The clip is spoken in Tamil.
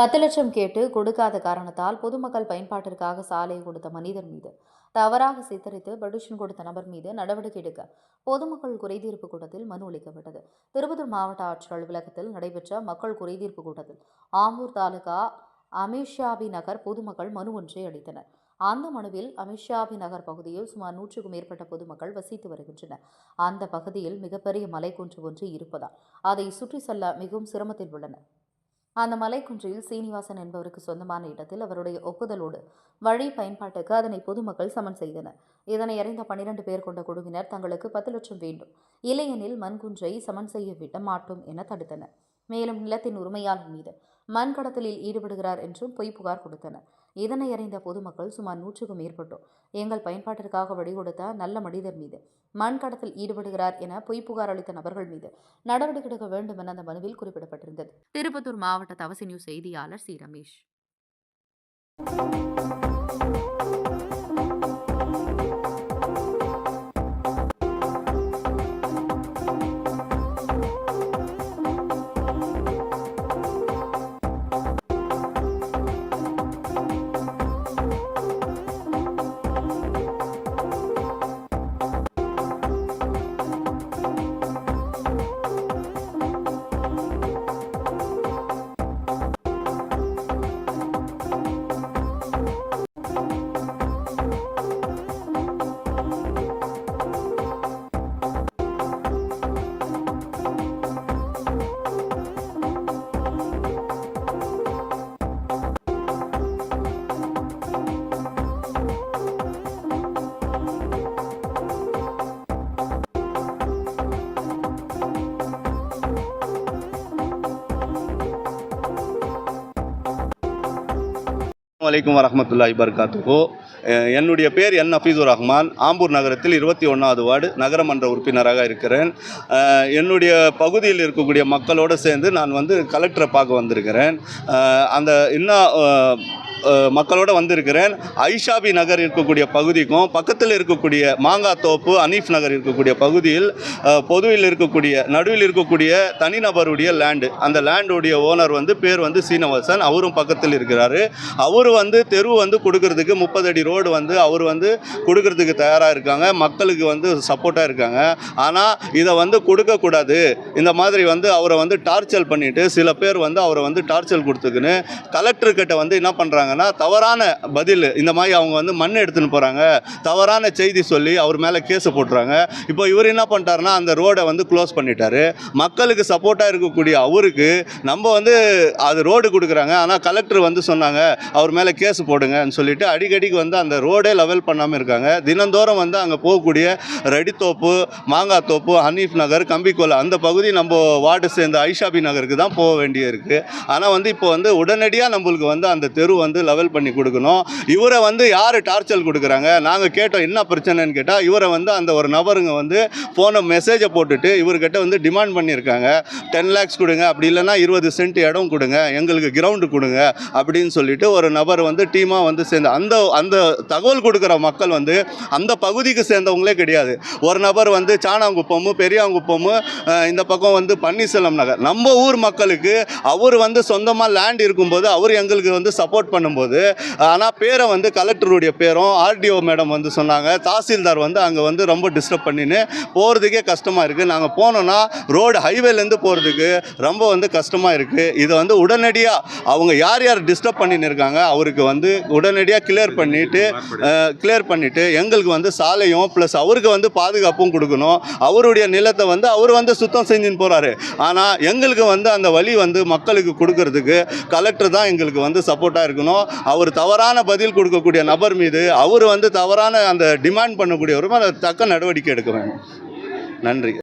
பத்து லட்சம் கேட்டு கொடுக்காத காரணத்தால் பொதுமக்கள் பயன்பாட்டிற்காக சாலையை கொடுத்த மனிதர் மீது தவறாக சித்தரித்து பெடிஷன் கொடுத்த நபர் மீது நடவடிக்கை எடுக்க பொதுமக்கள் குறைதீர்ப்பு கூட்டத்தில் மனு அளிக்கப்பட்டது. திருப்பத்தூர் மாவட்ட ஆட்சியர் அலுவலகத்தில் நடைபெற்ற மக்கள் குறைதீர்ப்பு கூட்டத்தில் ஆம்பூர் தாலுகா அமித்ஷாபி நகர் பொதுமக்கள் மனு ஒன்றை அளித்தனர். அந்த மனுவில் அமித்ஷாபி நகர் பகுதியில் சுமார் நூற்றுக்கும் மேற்பட்ட பொதுமக்கள் வசித்து வருகின்றனர். அந்த பகுதியில் மிகப்பெரிய மலைக்குன்று ஒன்று இருப்பதால் அதை சுற்றி செல்ல மிகவும் சிரமத்தில் உள்ளனர். அந்த மலைக்குன்றில் சீனிவாசன் என்பவருக்கு சொந்தமான இடத்தில் அவருடைய ஒப்புதலோடு வழி பயன்பாட்டுக்கு அதனை பொதுமக்கள் சமன் செய்தனர். இதனை அறிந்த பனிரெண்டு பேர் கொண்ட குழுவினர் தங்களுக்கு பத்து லட்சம் வேண்டும். இல்லையெனில் மண்குன்றை சமன் செய்ய விட மாட்டோம் என தடுத்தனர். மேலும் நிலத்தின் உரிமையாளர் மீது மண் கடத்தலில் ஈடுபடுகிறார் என்றும் பொய் புகார் கொடுத்தனர். இதனை அறிந்த பொதுமக்கள் சுமார் நூற்றுக்கும் மேற்பட்டோர் எங்கள் பயன்பாட்டிற்காக வழிகொடுத்த நல்ல மனிதர் மீது மண் கடத்தல் ஈடுபடுகிறார் என பொய் புகார் அளித்த நபர்கள் மீது நடவடிக்கை எடுக்க வேண்டும் என அந்த மனுவில் குறிப்பிடப்பட்டிருந்தது. திருப்பத்தூர் மாவட்ட தவசி நியூஸ் செய்தியாளர் சி. ரமேஷ். வலைக்கும் வரமத்துல்லாஹி வபரகாத்துஹு. என்னுடைய பேர் என் ஹஃபீதுர் ரஹ்மான். ஆம்பூர் நகரத்தில் இருபத்தி ஒன்றாவது வார்டு நகரமன்ற உறுப்பினராக இருக்கிறேன். என்னுடைய பகுதியில் இருக்கக்கூடிய மக்களோடு சேர்ந்து நான் வந்து கலெக்டரை பார்க்க வந்திருக்கிறேன். அந்த இன்னும் மக்களோட வந்திருக்கிறேன். ஐஷாபி நகர் இருக்கக்கூடிய பகுதிக்கும் பக்கத்தில் இருக்கக்கூடிய மாங்காத்தோப்பு அனீஃப் நகர் இருக்கக்கூடிய பகுதியில் பொதுவில் இருக்கக்கூடிய நடுவில் இருக்கக்கூடிய தனிநபருடைய லேண்டு அந்த லேண்டுடைய ஓனர் வந்து பேர் வந்து சீனிவாசன். அவரும் பக்கத்தில் இருக்கிறார். அவர் வந்து தெரு வந்து கொடுக்கறதுக்கு முப்பது அடி ரோடு வந்து அவர் வந்து கொடுக்கறதுக்கு தயாராக இருக்காங்க. மக்களுக்கு வந்து சப்போர்ட்டாக இருக்காங்க. ஆனால் இதை வந்து கொடுக்கக்கூடாது. இந்த மாதிரி வந்து அவரை வந்து டார்ச்சர் பண்ணிவிட்டு சில பேர் வந்து அவரை வந்து டார்ச்சர் கொடுத்துக்குன்னு கலெக்டர்கிட்ட வந்து என்ன பண்ணுறாங்க பண்ணுறாங்கன்னா தவறான பதில். இந்த மாதிரி அவங்க வந்து மண் எடுத்துன்னு போகிறாங்க தவறான செய்தி சொல்லி அவர் மேலே கேஸ் போட்டுறாங்க. இப்போ இவர் என்ன பண்ணிட்டாருன்னா அந்த ரோடை வந்து க்ளோஸ் பண்ணிட்டாரு. மக்களுக்கு சப்போர்ட்டாக இருக்கக்கூடிய அவருக்கு நம்ம வந்து அது ரோடு கொடுக்குறாங்க. ஆனால் கலெக்டர் வந்து சொன்னாங்க அவர் மேலே கேஸ் போடுங்கன்னு சொல்லிட்டு. அடிக்கடிக்கு வந்து அந்த ரோடே லெவல் பண்ணாமல் இருக்காங்க. தினந்தோறும் வந்து அங்கே போகக்கூடிய ரெடித்தோப்பு மாங்காய் தோப்பு ஹனீஃப் நகர் கம்பிக்கோலை அந்த பகுதி நம்ம வார்டு சேர்ந்த ஐஷாபி நகருக்கு தான் போக வேண்டிய இருக்குது ஆனால் வந்து இப்போ வந்து உடனடியாக நம்மளுக்கு வந்து அந்த தெரு வந்து லெவல் பண்ணி கொடுக்கணும். இவரை வந்து யார் டார்ச்சர் கொடுக்குறாங்க? நாங்கள் கேட்டோம் என்ன பிரச்சனைன்னு கேட்டால் இவரை வந்து அந்த ஒரு நபருங்க வந்து ஃபோனை மெசேஜை போட்டுட்டு இவர்கிட்ட வந்து டிமாண்ட் பண்ணியிருக்காங்க. டென் லேக்ஸ் கொடுங்க அப்படி இல்லைன்னா இருபது சென்ட் இடம் கொடுங்க எங்களுக்கு கிரவுண்டு கொடுங்க அப்படின்னு சொல்லிட்டு ஒரு நபர் வந்து டீமாக வந்து சேர்ந்து அந்த அந்த தகவல் கொடுக்குற மக்கள் வந்து அந்த பகுதிக்கு சேர்ந்தவங்களே கிடையாது. ஒரு நபர் வந்து சாணாங்குப்பமும் பெரியாங்குப்பமும் இந்த பக்கம் வந்து பன்னீர்செல்வம் நகர். நம்ம ஊர் மக்களுக்கு அவர் வந்து சொந்தமாக லேண்ட் இருக்கும்போது அவர் எங்களுக்கு வந்து சப்போர்ட் பண்ணும்போது ஆனால் பேரை வந்து கலெக்டருடைய பேரும் ஆர்டிஓ மேடம் வந்து சொன்னாங்க. தாசில்தார் வந்து அங்கே வந்து ரொம்ப டிஸ்டர்ப் பண்ணின்னு போகிறதுக்கே கஷ்டமாக இருக்குது நாங்கள் போனோன்னா ரோடு ஹைவேலேருந்து போகிறதுக்கு ரொம்ப வந்து கஷ்டமாக இருக்குது இதை வந்து உடனடியாக அவங்க யார் யார் டிஸ்டர்ப் பண்ணின்னு இருக்காங்க அவருக்கு வந்து உடனடியாக கிளியர் பண்ணிவிட்டு கிளியர் பண்ணிவிட்டு எங்களுக்கு வந்து சாலையும் ப்ளஸ் அவருக்கு வந்து பாதுகாப்பும் கொடுக்கணும். அவருடைய நிலத்தை வந்து அவர் வந்து சுத்தம் செஞ்சுன்னு போகிறாரு ஆனால் எங்களுக்கு வந்து அந்த வழி வந்து மக்களுக்கு கொடுக்கறதுக்கு கலெக்டர் தான் எங்களுக்கு வந்து சப்போர்ட்டாக இருக்கணும். அவர் தவறான பதில் கொடுக்கக்கூடிய நபர் மீது அவர் வந்து தவறான அந்த டிமாண்ட் பண்ணக்கூடியவரும் அதை தக்க நடவடிக்கை எடுக்க வேண்டும். நன்றி.